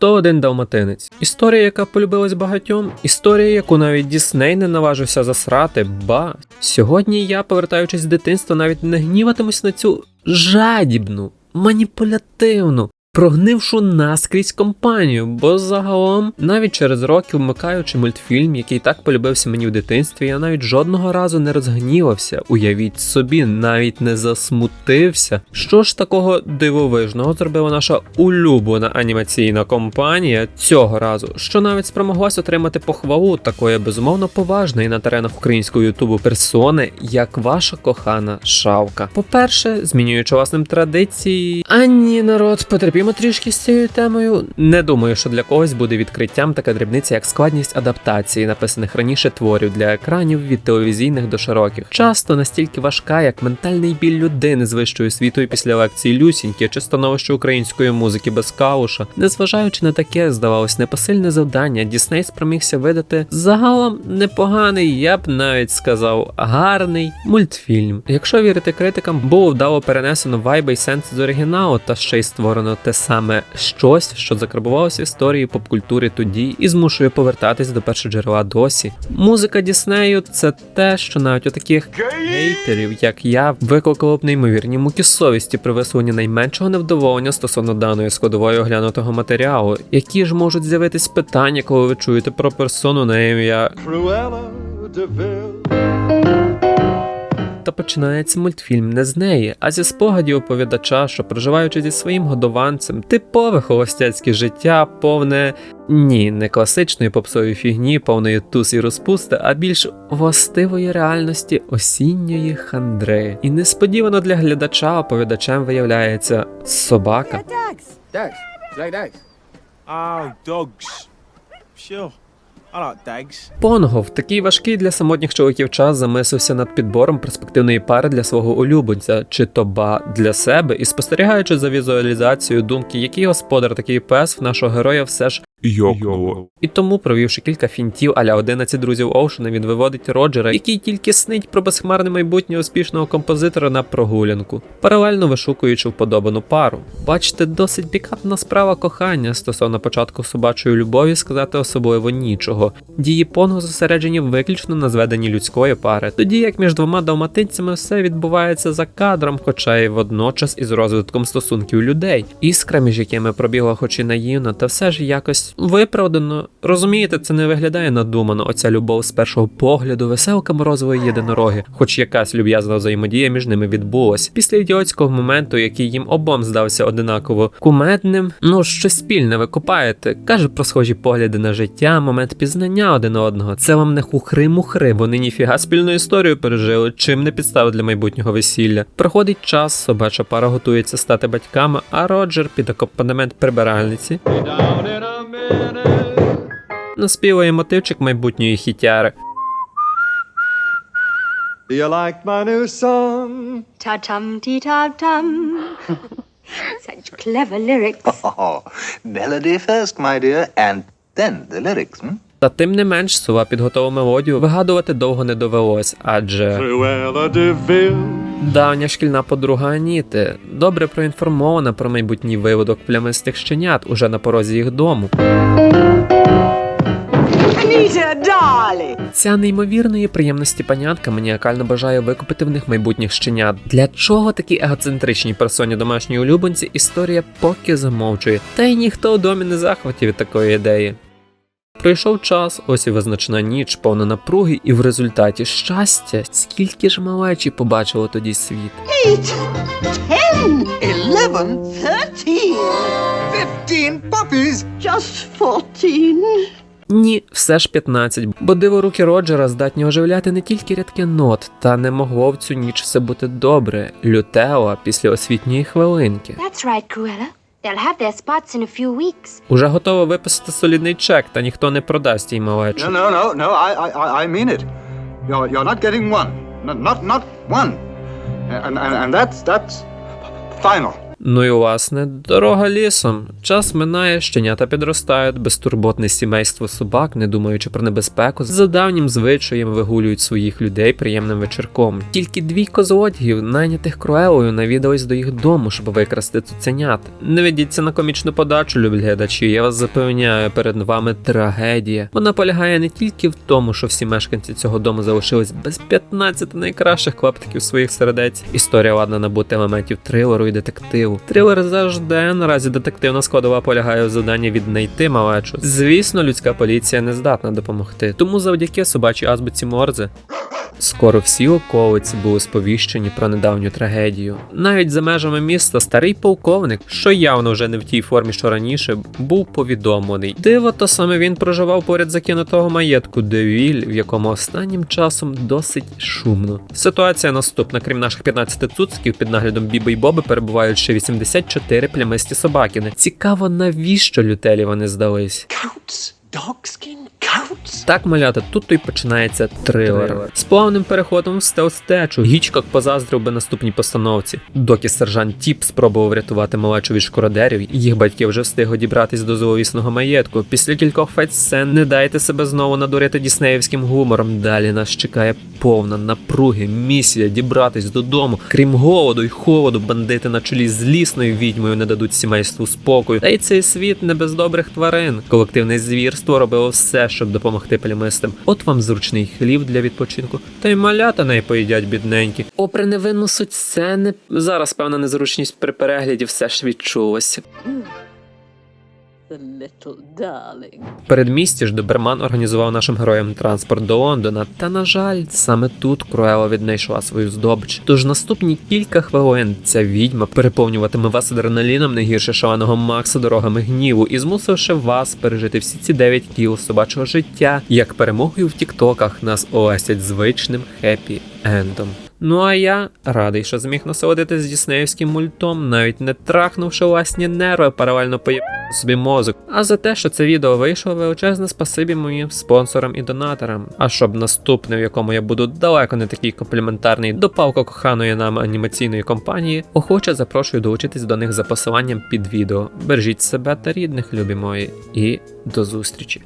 101 далматинець. Історія, яка полюбилась багатьом, історія, яку навіть Дісней не наважився засрати, ба. Сьогодні я, повертаючись з дитинства, навіть не гніватимусь на цю жадібну, маніпулятивну. Прогнившу наскрізь компанію, бо загалом, навіть через роки вмикаючи мультфільм, який так полюбився мені в дитинстві, я навіть жодного разу не розгнівався. Уявіть собі, навіть не засмутився. Що ж такого дивовижного зробила наша улюблена анімаційна компанія цього разу, що навіть спромоглась отримати похвалу такої безумовно поважної на теренах українського ютубу персони, як ваша кохана Шавка. По-перше, змінюючи власним традиції, ані народ потерпімо трішки з цією темою. Не думаю, що для когось буде відкриттям така дрібниця, як складність адаптації написаних раніше творів для екранів від телевізійних до широких. Часто настільки важка, як ментальний біль людини з вищою освітою після лекції Люсіньки чи становище української музики без кауша. Незважаючи на таке, здавалось, непосильне завдання, Дісней спромігся видати загалом непоганий, я б навіть сказав, гарний мультфільм. Якщо вірити критикам, було вдало перенесено вайби й сенс з оригіналу, та ще й створено те саме щось, що закарбувалося в історії попкультури тоді і змушує повертатись до першоджерела досі. Музика Діснею це те, що навіть у таких гейтерів, як я, викликало б неймовірні муки совісті при висловленні найменшого невдоволення стосовно даної складової оглянутого матеріалу. Які ж можуть з'явитись питання, коли ви чуєте про персону на ім'я Cruella de Vil. Та починається мультфільм не з неї, а зі спогадів оповідача, що проживаючи зі своїм годованцем, типове холостяцьке життя, повне ні, не класичної попсової фігні, повної туз і розпусти, а більш властивої реальності осінньої хандри. І несподівано для глядача оповідачем виявляється собака. Dogs. Dogs. Like dogs? Oh, dogs. Sure. Понгов, такий важкий для самотніх чоловіків час, замислився над підбором перспективної пари для свого улюбленця, чи тоба для себе, і спостерігаючи за візуалізацією думки, який господар такий пес в нашого героя все ж Йокло. І тому, провівши кілька фінтів аля 11 друзів Оушена, він виводить Роджера, який тільки снить про безхмарне майбутнє успішного композитора на прогулянку, паралельно вишукуючи вподобану пару. Бачите, досить пікантна справа кохання стосовно початку собачої любові сказати особливо нічого. Дії Понго зосереджені виключно на зведенні людської пари, тоді як між двома далматинцями все відбувається за кадром, хоча й водночас із розвитком стосунків людей, іскра, між якими пробігла хоч і наївно, та все ж якось виправдано. Розумієте, це не виглядає надумано. Оця любов з першого погляду, веселка морозової єдинороги, хоч якась люб'язна взаємодія між ними відбулась. Після ідіотського моменту, який їм обом здався одинаково кумедним, ну щось спільне ви копаєте. Каже про схожі погляди на життя, момент пізнання один одного. Це вам не хухри-мухри, вони ніфіга спільну історію пережили, чим не підстава для майбутнього весілля. Проходить час, собача пара готується стати батьками, а Роджер під акомпанемент прибиральниці наспіває мотивчик майбутньої хітяри. Do you like my new song? Ta tum tee ta tum. Such clever lyrics. Oh, melody first, my dear, and then the lyrics, hmm? Та тим не менш, сова підготовила мелодію вигадувати довго не довелось, адже Cruella de Vil. Давня шкільна подруга Аніти добре проінформована про майбутній виводок плямистих щенят уже на порозі їх дому. Ця неймовірної приємності панятка маніакально бажає викупити в них майбутніх щенят. Для чого такі егоцентричній персоні домашній улюбленці історія поки замовчує, та й ніхто у домі не захваті від такої ідеї. Пройшов час, ось і визначена ніч, повна напруги, і в результаті щастя, скільки ж малечі побачило тоді світ. Eight, ten, Eleven? thirteen, Fifteen puppies? just fourteen. Ні, все ж 15, бо диво руки Роджера здатні оживляти не тільки рядки нот, та не могло в цю ніч все бути добре. Лютео після освітньої хвилинки. That's right, Cruella. They'll have their spots in a few weeks. Уже готово виписати солідний чек, та ніхто не продасть їй малечу. No, no, no, no, I, I, I- I mean it. You're, you're not getting one. Not, not, not one. And, and, and that's, that's final. Ну і власне, дорога лісом. Час минає, щенята підростають, безтурботне сімейство собак, не думаючи про небезпеку, за давнім звичаєм вигулюють своїх людей приємним вечірком. Тільки двійко злодіїв, найнятих Круелою, навідались до їх дому, щоб викрасти цуценят. Не ведіться на комічну подачу, любі глядачі. Я вас запевняю, перед вами трагедія. Вона полягає не тільки в тому, що всі мешканці цього дому залишились без 15 найкращих клаптиків своїх сердець. Історія ладна набути елементів трилеру і детективу. Трилер завжди наразі детективна складова полягає в завданні віднайти малечу. Звісно, людська поліція не здатна допомогти. Тому завдяки собачій азбуці Морзе Скоро всі околиці були сповіщені про недавню трагедію. Навіть за межами міста старий полковник, що явно вже не в тій формі, що раніше, був повідомлений. Диво, то саме він проживав поряд закинутого маєтку Девіль, в якому останнім часом досить шумно. Ситуація наступна: крім наших 15 цуциків, під наглядом Біби й Боби перебувають ще 84 плямисті собакіни. Цікаво, навіщо лютелі вони здались. Dogskin. Так, малята, тут то й починається трилер. З плавним переходом в стелстечу. Гічкок позаздрив би наступній постановці. Доки сержант Тіп спробував врятувати малечу від шкуродерів, їх батьки вже встигли дібратись до зловісного маєтку. Після кількох файт-сцен не дайте себе знову надурити діснеївським гумором. Далі нас чекає повна напруги, місія дібратись додому. Крім голоду й холоду, бандити на чолі з лісною відьмою не дадуть сімейству спокою. Та й цей світ не без добрих тварин. Колективне звірство робило все, щоб допомогти плямистим. От вам зручний хлів для відпочинку. Та й малята не поїдять бідненькі. Попри невинну суть сцени, зараз певна незручність при перегляді все ж відчулася. Передмісті ж доберман організував нашим героям транспорт до Лондона. Та на жаль, саме тут Круела віднайшла свою здобич. Тож наступні кілька хвилин ця відьма переповнюватиме вас адреналіном не гірше шаленого Макса дорогами гніву і змусивши вас пережити всі ці 9 кіл собачого життя, як перемогою в тіктоках нас олесять звичним хеппі ендом. Ну а я радий, що зміг насолодитись діснеївським мультом, навіть не трахнувши власні нерви, паралельно поїб собі мозок. А за те, що це відео вийшло, величезне спасибі моїм спонсорам і донаторам. А щоб наступне, в якому я буду далеко не такий компліментарний до палко коханої нами анімаційної компанії, охоче запрошую долучитись до них за посиланням під відео. Бережіть себе та рідних, любі мої, і до зустрічі!